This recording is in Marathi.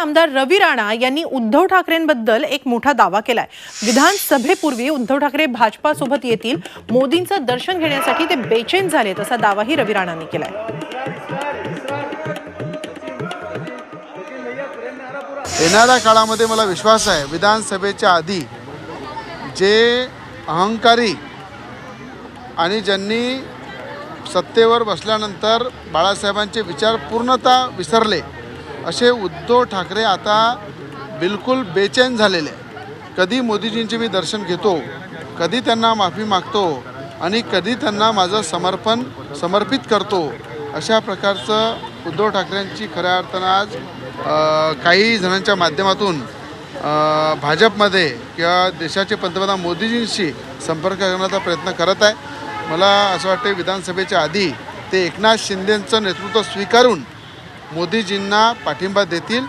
आमदार रवी राणा यांनी उद्धव ठाकरेंबद्दल एक मोठा दावा केलाय. विधानसभेपूर्वी उद्धव ठाकरे भाजपासोबत येतील. मोदींचं दर्शन घेण्यासाठी ते बेचैन झालेत असा दावाही रवी राणांनी केलाय. येणाऱ्या काळामध्ये मला विश्वास आहे विधानसभेच्या आधी जे अहंकारी आणि ज्यांनी सत्तेवर बसल्यानंतर बाळासाहेबांचे विचार पूर्णतः विसरले असे उद्धव ठाकरे आता बिलकुल बेचैन झालेले कधी मोदीजींचे मी दर्शन घेतो कधी त्यांना माफी मागतो आणि कधी त्यांना माझं समर्पण समर्पित करतो अशा प्रकारचं उद्धव ठाकरेंची खऱ्या अर्थानं आज काही जणांच्या माध्यमातून भाजपमध्ये किंवा देशाचे पंतप्रधान मोदीजींशी संपर्क करण्याचा प्रयत्न करत आहे. मला असं वाटतं विधानसभेच्या आधी ते एकनाथ शिंदेंचं नेतृत्व स्वीकारून मोदीजींना पाठिंबा देतील.